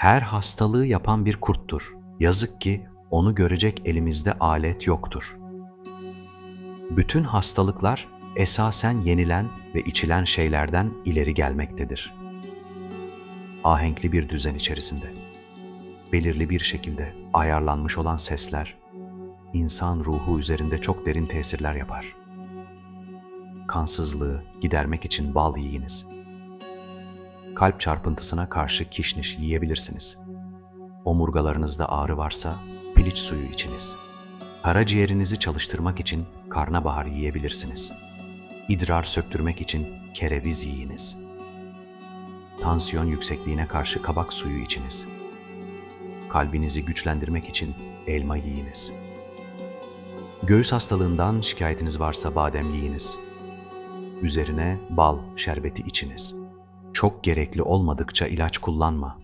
her hastalığı yapan bir kurttur. Yazık ki onu görecek elimizde alet yoktur. Bütün hastalıklar esasen yenilen ve içilen şeylerden ileri gelmektedir. Ahenkli bir düzen içerisinde, belirli bir şekilde ayarlanmış olan sesler, insan ruhu üzerinde çok derin tesirler yapar. Kansızlığı gidermek için bal yiyiniz. Kalp çarpıntısına karşı kişniş yiyebilirsiniz. Omurgalarınızda ağrı varsa piliç suyu içiniz. Karaciğerinizi çalıştırmak için karnabahar yiyebilirsiniz. İdrar söktürmek için kereviz yiyiniz. Tansiyon yüksekliğine karşı kabak suyu içiniz. Kalbinizi güçlendirmek için elma yiyiniz. Göğüs hastalığından şikayetiniz varsa badem yiyiniz. Üzerine bal şerbeti içiniz. Çok gerekli olmadıkça ilaç kullanma.